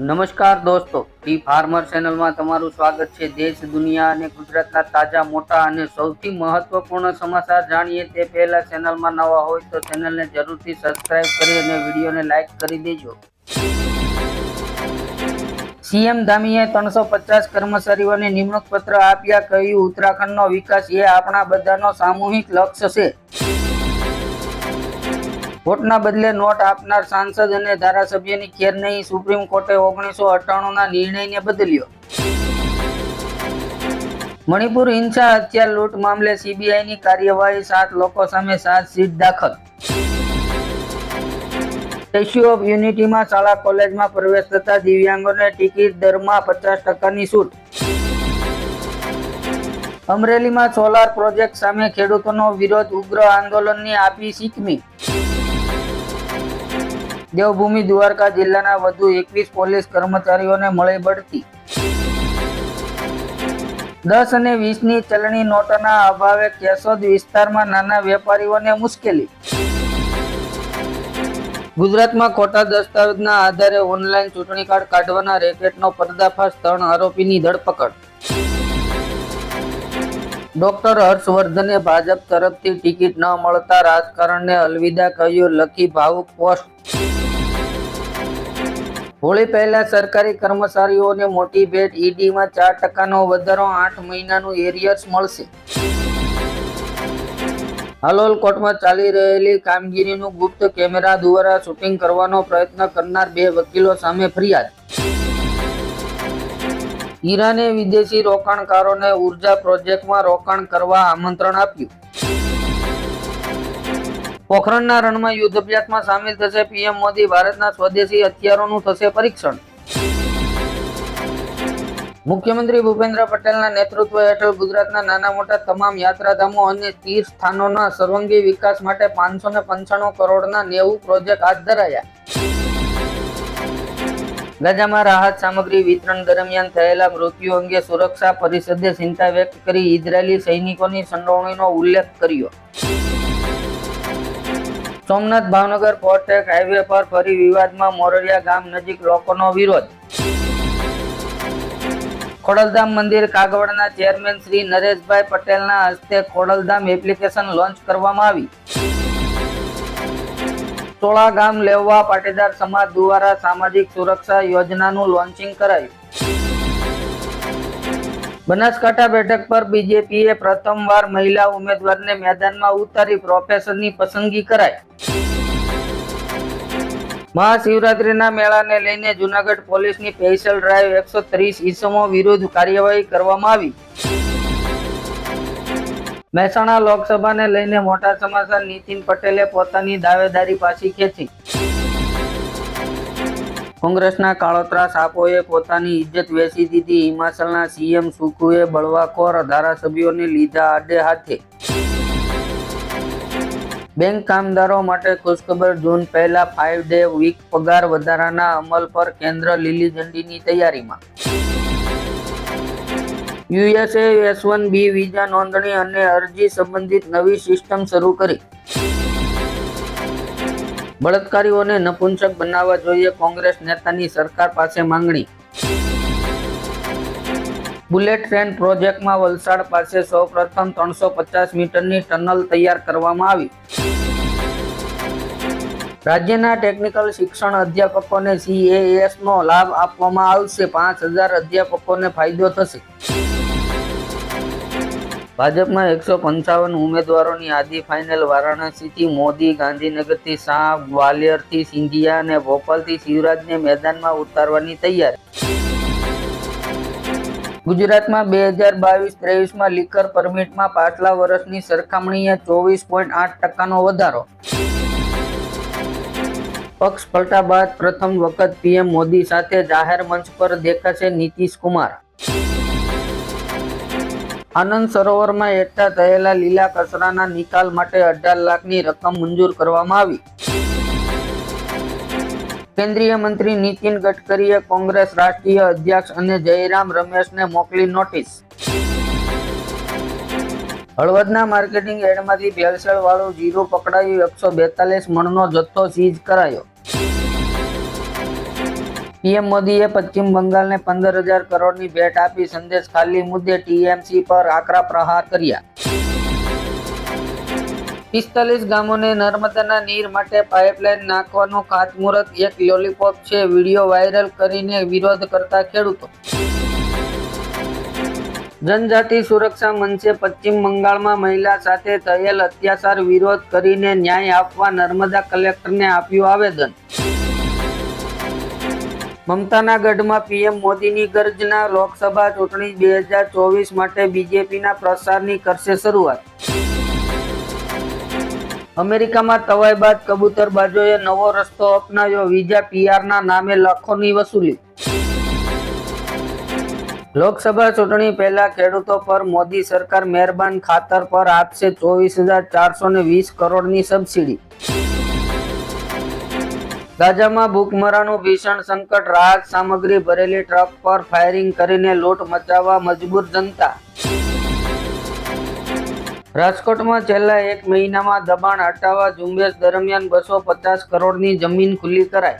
નમસ્કાર દોસ્તો, T farmer ચેનલમાં તમારું સ્વાગત છે. દેશ, દુનિયા અને ગુજરાતના તાજા, મોટા અને સૌથી મહત્વપૂર્ણ સમાચાર જાણીએ તે પહેલા ચેનલમાં નવા હોય તો ચેનલને જરૂરથી સબસ્ક્રાઇબ કરી અને વિડીયોને લાઈક કરી દેજો. સીએમ ધામીએ ત્રણસો પચાસ કર્મચારીઓને નિમણૂક પત્ર આપ્યા, કહ્યું, ઉત્તરાખંડનો વિકાસ એ આપણા બધાનો સામૂહિક લક્ષ્ય છે. વોટના બદલે નોટ આપનાર સાંસદ અને ધારાસભ્યની ખેર નહીં, સુપ્રીમ કોર્ટે ઓગણીસો અઠ્ઠાણુંના નિર્ણયને બદલ્યો. મણિપુર હિંસા હત્યા લૂંટ મામલે સીબીઆઈની કાર્યવાહી સાત લોકો સામે ચાર્જશીટ દાખલ. સ્ટેચ્યુ ઓફ યુનિટીમાં શાળા કોલેજમાં પ્રવેશ થતા દિવ્યાંગોને ટિકિટ દરમાં પચાસ ટકાની છૂટ. અમરેલીમાં સોલાર પ્રોજેક્ટ સામે ખેડૂતોનો વિરોધ, ઉગ્ર આંદોલનની આપી સિકમી દેવભૂમિ દ્વારકા જિલ્લાના વધુ એકવીસ પોલીસ કર્મચારીઓને મળી બળતી દસ અને વીસની ચલણી નોટોના અભાવે કેશોદ વિસ્તારમાં નાના વેપારીઓને મુશ્કેલી. ગુજરાતમાં ખોટા દસ્તાવેજના આધારે ઓનલાઈન ચૂંટણી કાર્ડ કાઢવાના રેકેટનો પર્દાફાશ ત્રણ આરોપીની ધરપકડ. ડોક્ટર હર્ષવર્ધને ભાજપ તરફથી ટિકિટ ન મળતા રાજકારણને અલવિદા કહ્યું લખી ભાવુક પોસ્ટ. હોળી પહેલા સરકારી કર્મચારીઓને મોટી ભેટ, ઈડીમાં ચાર ટકાનો વધારો, આઠ મહિનાનું એરિયર્સ મળશે. હાલોલ કોર્ટમાં ચાલી રહેલી કામગીરીનું ગુપ્ત કેમેરા દ્વારા શૂટિંગ કરવાનો પ્રયત્ન કરનાર બે વકીલો સામે ફરિયાદ. ઈરાને વિદેશી રોકાણકારોને ઊર્જા પ્રોજેક્ટમાં રોકાણ કરવા આમંત્રણ આપ્યું. પોખરણના રણમાં યુદ્ધ અભ્યાસમાં સામેલ થશે પીએમ મોદી, ભારતના સ્વદેશી હથિયારોનું થશે પરીક્ષણ. મુખ્યમંત્રી ભૂપેન્દ્ર પટેલના નેતૃત્વ હેઠળ ગુજરાતના નાના મોટા તમામ યાત્રાધામો અને તીર્થ સ્થાનોના સર્વાંગી વિકાસ માટે પાંચસો ને પંચાણું કરોડના નેવું પ્રોજેક્ટ હાથ ધરાયા. ગાજામાં રાહત સામગ્રી વિતરણ દરમિયાન થયેલા મૃત્યુ અંગે સુરક્ષા પરિષદે ચિંતા વ્યક્ત કરી ઇઝરાયેલી સૈનિકોની સંડોવણીનો ઉલ્લેખ કર્યો. સોમનાથ ભાવનગર પોર્ટેક હાઈવે પર ફરી વિવાદમાં મોરડિયા ગામ નજીક લોકોનો વિરોધ. ખોડલધામ મંદિર કાગવડના ચેરમેન શ્રી નરેશભાઈ પટેલના હસ્તે ખોડલધામ એપ્લિકેશન લોન્ચ કરવામાં આવી. સોળા ગામ લેવા પાટીદાર સમાજ દ્વારા સામાજિક સુરક્ષા યોજનાનું લોન્ચિંગ કરાયું. બનાસકાંઠા બેઠક પર બીજેપીએ પ્રથમવાર મહિલા ઉમેદવારને મેદાનમાં ઉતારી પ્રોફેસરની પસંદગી કરાઈ. મહાશિવરાત્રીના મેળાને લઈને જુનાગઢ પોલીસની સ્પેશિયલ ડ્રાઈવ એકસો ત્રીસ ઈસમો વિરુદ્ધ કાર્યવાહી કરવામાં આવી. મહેસાણા લોકસભાને લઈને મોટા સમાચાર, નીતિન પટેલે પોતાની દાવેદારી પાછી ખેંચી. કોંગ્રેસના કાળોતરા સાપોએ પોતાની ઇજ્જત વેચી દીધી. હિમાચલના સીએમ સુખુએ બળવાખોર ધારાસભ્યોને લીધા આડે હાથે. બેંક કામદારો માટે ખુશખબર જૂન પહેલા ફાઇવ ડે વીક પગાર વધારાના અમલ પર કેન્દ્ર લીલી ઝંડીની તૈયારીમાં. USA S one B visa નોંધણી અને અરજી સંબંધિત નવી સિસ્ટમ શરૂ કરી. બળાત્કારીઓને નપુંસક બનાવવા જોઈએ કોંગ્રેસ નેતાની સરકાર પાસે માંગણી. બુલેટ ટ્રેન પ્રોજેક્ટમાં વલસાડ પાસે સૌપ્રથમ ત્રણસો પચાસ મીટરની ટનલ તૈયાર કરવામાં આવી. રાજ્યના ટેકનિકલ શિક્ષણ અધ્યાપકોને સીએએસ નો લાભ આપવામાં આવશે. પાંચ હજાર અધ્યાપકોને ફાયદો થશે. ભાજપના એકસો પંચાવન ઉમેદવારોની આદિ ફાઇનલ વારાણસીથી મોદી, ગાંધીનગરથી શાહ, ગ્વાલિયરથી સિંધિયા અને ભોપાલથી શિવરાજને મેદાનમાં ઉતારવાની તૈયારી. ગુજરાતમાં બે હજાર બાવીસ ત્રેવીસમાં લીકર પરમિટમાં પાછલા વર્ષની સરખામણીએ ચોવીસ પોઈન્ટ આઠ ટકાનો વધારો. પક્ષ પલટા બાદ પ્રથમ વખત પીએમ મોદી સાથે જાહેર મંચ પર દેખાશે નીતિશ કુમાર. આનંદ સરોવરમાં એકઠા થયેલા લીલા કચરાના નિકાલ માટે અઢાર લાખની રકમ મંજૂર કરવામાં આવી. કેન્દ્રીય મંત્રી નીતિન ગડકરીએ કોંગ્રેસ રાષ્ટ્રીય અધ્યક્ષ અને જયરામ રમેશને મોકલી નોટિસ. હળવદના માર્કેટિંગ એડમાંથી ભેળસેળ વાળું જીરું પકડાયું એકસો બેતાલીસ મણનો જથ્થો સીઝ કરાયો. પીએમ મોદીએ પશ્ચિમ બંગાળને પંદર હજાર કરોડની ભેટ આપી સંદેશ ખાલી મુદ્દે ટીએમસી પર આકરા પ્રહાર કર્યા. પિસ્તાલીસ ગામોને નર્મદાના નીર માટે પાઇપલાઇન નાખવાનું ખાતમુહૂર્ત, એક લોલીપોપ છે, વીડિયો વાયરલ કરીને વિરોધ કરતા ખેડૂતો. જનજાતિ સુરક્ષા મંચે પશ્ચિમ બંગાળમાં મહિલા સાથે થયેલ અત્યાચાર વિરોધ કરીને ન્યાય આપવા નર્મદા કલેક્ટરને આપ્યું આવેદન. મમતાના ગઢમાં પીએમ મોદીની ગર્જના લોકસભા ચૂંટણી બે હજાર ચોવીસ માટે બીજેપીના પ્રસારની કરશે શરૂઆત. અમેરિકામાં તવાઈ બાદ કબૂતરબાજોએ નવો રસ્તો અપનાવ્યો. વિઝા પીઆરના નામે લાખોની વસૂલી. લોકસભા ચૂંટણી પહેલા ખેડૂતો પર મોદી સરકાર મહેરબાન ખાતર પર આપશે ચોવીસ હજાર ચારસો ને વીસ કરોડની સબસિડી. ગાજામાં ભૂખમરાનું ભીષણ સંકટ, રાહત સામગ્રી ભરેલી ટ્રક પર ફાયરિંગ કરીને લૂંટ મચાવવા મજબૂર જનતા. રાજકોટમાં છેલ્લા એક મહિનામાં દબાણ હટાવવા ઝુંબેશ દરમિયાન બસો પચાસ કરોડની જમીન ખુલ્લી કરાઈ.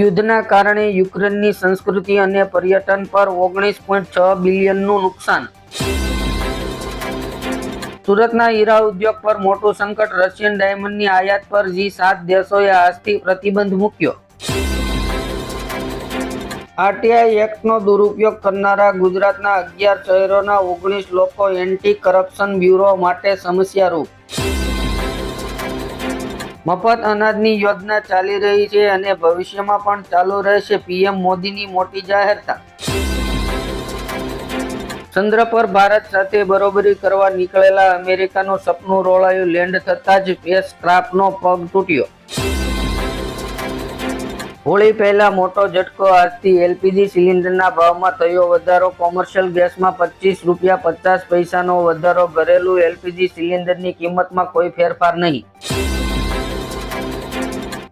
યુદ્ધના કારણે યુક્રેનની સંસ્કૃતિ અને પર્યટન પર ઓગણીસ પોઈન્ટ છ બિલિયનનું નુકસાન. સુરતના હીરા ઉદ્યોગ પર મોટું સંકટ રશિયન ડાયમંડની આયાત પર જી સાત દેશોએ આજથી પ્રતિબંધ મૂક્યો. આરટીઆઈ એક્ટનો દુરુપયોગ કરનારા ગુજરાતના અગિયાર શહેરોના ઓગણીસ લોકો એન્ટી કરપ્શન બ્યુરો માટે સમસ્યારૂપ. મફત અનાજની યોજના ચાલી રહી છે અને ભવિષ્યમાં પણ ચાલુ રહેશે પીએમ મોદીની મોટી જાહેરતા. ચંદ્ર પર ભારત સાથે બરોબરી કરવા નીકળેલા અમેરિકાનું સપનું રોળાયું લેન્ડ થતાં જ સ્પેસ ક્રાફ્ટનો પગ તૂટ્યો. હોળી પહેલા મોટો ઝટકો આજથી એલપીજી સિલિન્ડરના ભાવમાં થયો વધારો. કોમર્શિયલ ગેસમાં પચીસ રૂપિયા પચાસ પૈસાનો વધારો. ઘરેલું એલપીજી સિલિન્ડરની કિંમતમાં કોઈ ફેરફાર નહીં.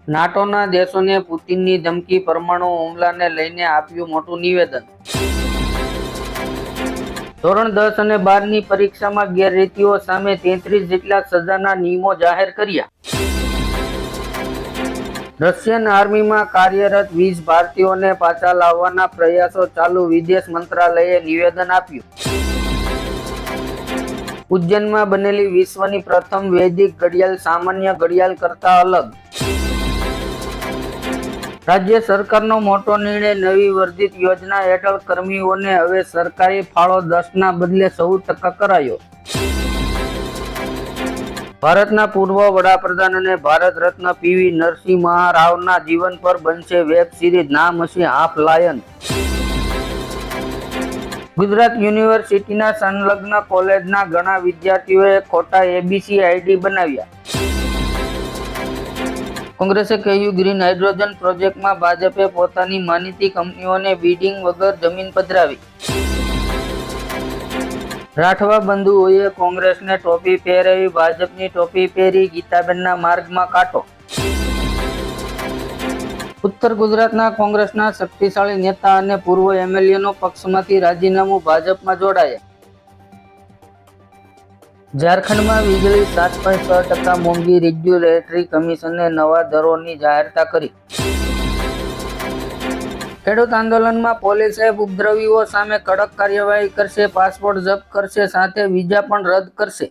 નાટોના દેશોને પુતિનની ધમકી પરમાણુ હુમલાને લઈને આપ્યું મોટું નિવેદન. ધોરણ દસ અને બારની પરીક્ષામાં ગેરરીતિઓ સામે તેત્રીસ જેટલા સજાના નિયમો જાહેર કર્યા. રશિયન આર્મીમાં કાર્યરત વીસ ભારતીયોને પાછા લાવવાના પ્રયાસો ચાલુ વિદેશ મંત્રાલયે નિવેદન આપ્યું. ઉજ્જૈનમાં બનેલી વિશ્વની પ્રથમ વૈદિક ઘડિયાળ સામાન્ય ઘડિયાળ કરતા અલગ. રાજ્ય સરકારનો મોટો નિર્ણય નવી વર્ધિત યોજના હેઠળ કર્મીઓને હવે સરકારી ફાળો દસના બદલે ચૌદ ટકા કરાયો. ભારતના પૂર્વ વડાપ્રધાન અને ભારત રત્ન પીવી નરસિંહ મહારાવના જીવન પર બનશે વેબ સિરીઝ નામ હશે હાફ લાયન. ગુજરાત યુનિવર્સિટીના સંલગ્ન કોલેજના ઘણા વિદ્યાર્થીઓએ ખોટા એબીસી આઈડી બનાવ્યા. કોંગ્રેસે કહ્યું, ગ્રીન હાઇડ્રોજન પ્રોજેક્ટમાં ભાજપે પોતાની માનીતી કંપનીઓને બિડિંગ વગર જમીન પધરાવી. રાઠવા બંધુઓએ કોંગ્રેસને ટોપી પહેરાવી, ભાજપની ટોપી પહેરી ગીતાબેનના માર્ગમાં કાટો. ઉત્તર ગુજરાતના કોંગ્રેસના શક્તિશાળી નેતા અને પૂર્વ એમએલએનો પક્ષમાંથી રાજીનામું ભાજપમાં જોડાયા. ઝારખંડમાં વીજળી સાત પોઈન્ટ છ ટકા મોંઘી રેગ્યુલેટરી કમિશને નવા દરોની જાહેરતા કરી. ખેડૂત આંદોલનમાં પોલીસે ઉપદ્રવીઓ સામે કડક કાર્યવાહી કરશે, પાસપોર્ટ જપ્ત કરશે, સાથે વિઝા પણ રદ કરશે.